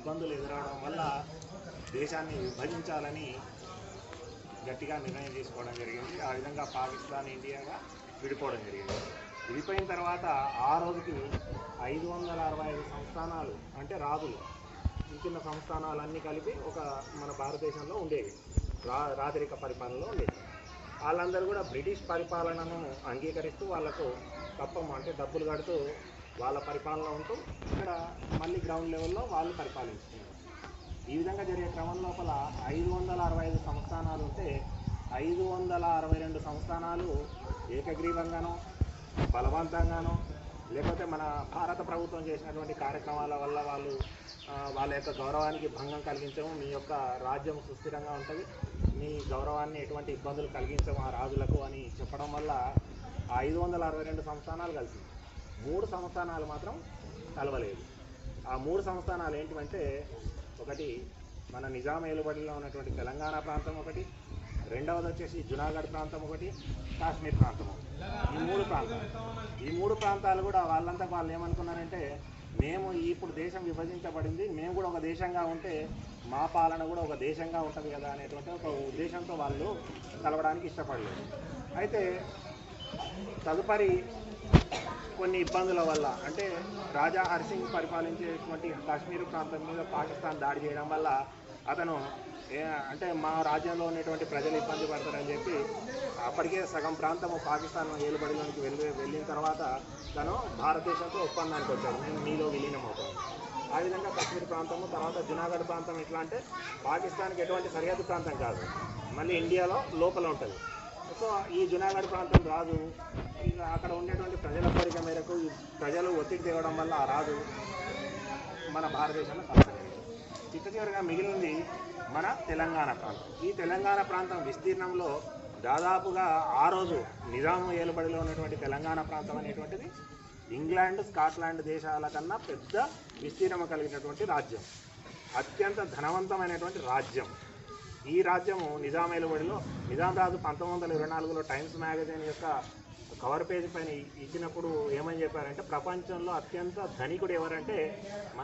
ఇబ్బందులు ఎదురవడం వల్ల దేశాన్ని విభజించాలని గట్టిగా నిర్ణయం తీసుకోవడం జరిగింది. ఆ విధంగా పాకిస్తాన్ ఇండియాగా విడిపోవడం జరిగింది. విడిపోయిన తర్వాత ఆ రోజుకి ఐదు వందల అరవై ఐదు సంస్థానాలు అంటే రాజులు చిన్న సంస్థానాలన్నీ కలిపి ఒక మన భారతదేశంలో ఉండేవి. రా రాజరిక పరిపాలనలో ఉండేవి. వాళ్ళందరూ కూడా బ్రిటిష్ పరిపాలనను అంగీకరిస్తూ వాళ్ళకు కప్పం అంటే డబ్బులు కడుతూ వాళ్ళ పరిపాలన ఉంటూ ఇక్కడ మళ్ళీ గ్రౌండ్ లెవెల్లో వాళ్ళు పరిపాలించుకున్నారు. ఈ విధంగా జరిగే క్రమం లోపల ఐదు వందల అరవై ఐదు సంస్థానాలు ఉంటే ఐదు వందల అరవై రెండు సంస్థానాలు ఏకగ్రీవంగానో బలవంతంగానో లేకపోతే మన భారత ప్రభుత్వం చేసినటువంటి కార్యక్రమాల వల్ల వాళ్ళు వాళ్ళ యొక్క గౌరవానికి భంగం కలిగించము మీ యొక్క రాజ్యం సుస్థిరంగా ఉంటుంది మీ గౌరవాన్ని ఎటువంటి ఇబ్బందులు కలిగించము ఆ రాజులకు అని చెప్పడం వల్ల ఐదు వందల అరవై రెండు సంస్థానాలు కలిసింది. మూడు సంస్థానాలు మాత్రం కలవలేదు. ఆ మూడు సంస్థానాలు ఏంటివంటే ఒకటి మన నిజాం ఏలుబడిలో ఉన్నటువంటి తెలంగాణ ప్రాంతం ఒకటి రెండవది వచ్చేసి జునాగఢ్ ప్రాంతం ఒకటి కాశ్మీర్ ప్రాంతం ఈ మూడు ప్రాంతాలు. ఈ మూడు ప్రాంతాలు కూడా వాళ్ళంతా వాళ్ళు ఏమనుకున్నారంటే మేము ఇప్పుడు దేశం విభజించబడింది మేము కూడా ఒక దేశంగా ఉంటే మా పాలన కూడా ఒక దేశంగా ఉంటుంది కదా అనేటువంటి ఒక ఉద్దేశంతో వాళ్ళు కలవడానికి ఇష్టపడలేదు. అయితే తదుపరి కొన్ని ఇబ్బందుల వల్ల అంటే రాజా హర్సింగ్ పరిపాలించేటువంటి కాశ్మీర్ ప్రాంతం మీద పాకిస్తాన్ దాడి చేయడం వల్ల అతను ఏ అంటే మా రాజ్యంలో ఉన్నటువంటి ప్రజలు ఇబ్బంది పడతారని చెప్పి అప్పటికే సగం ప్రాంతము పాకిస్తాన్ ఏలుబడిలోనికి వెళ్ళి వెళ్ళిన తర్వాత తను భారతదేశంతో ఒప్పందానికి వచ్చాడు. నేను మీలో విలీనం అవుతాను. ఆ విధంగా కాశ్మీర్ ప్రాంతము తర్వాత జునాగఢ్ ప్రాంతం ఎట్లా అంటే పాకిస్తాన్కి ఎటువంటి సరిహద్దు ప్రాంతం కాదు. మళ్ళీ ఇండియాలో లోపల ఉంటుంది. సో ఈ జునాగఢ్ ప్రాంతం రాజు అక్కడ ఉండేటువంటి ప్రజల కోరిక మేరకు ఈ ప్రజలు ఒత్తిడి తేవడం వల్ల రాదు. రాజు మన భారతదేశంలో కలపలేదు చిట్ట చివరిగా మిగిలింది మన తెలంగాణ ప్రాంతం. ఈ తెలంగాణ ప్రాంతం విస్తీర్ణంలో దాదాపుగా ఆ రోజు నిజాము ఏలుబడిలో ఉన్నటువంటి తెలంగాణ ప్రాంతం అనేటువంటిది ఇంగ్లాండ్ స్కాట్లాండ్ దేశాల కన్నా పెద్ద విస్తీర్ణం కలిగినటువంటి రాజ్యం. అత్యంత ధనవంతమైనటువంటి రాజ్యం. ఈ రాజ్యము నిజాం ఏలుబడిలో నిజాం రాజు పంతొమ్మిది వందల ఇరవై నాలుగులో టైమ్స్ మ్యాగజైన్ యొక్క కవర్ పేజీ పైన ఇచ్చినప్పుడు ఏమని చెప్పారంటే ప్రపంచంలో అత్యంత ధనికుడు ఎవరంటే మన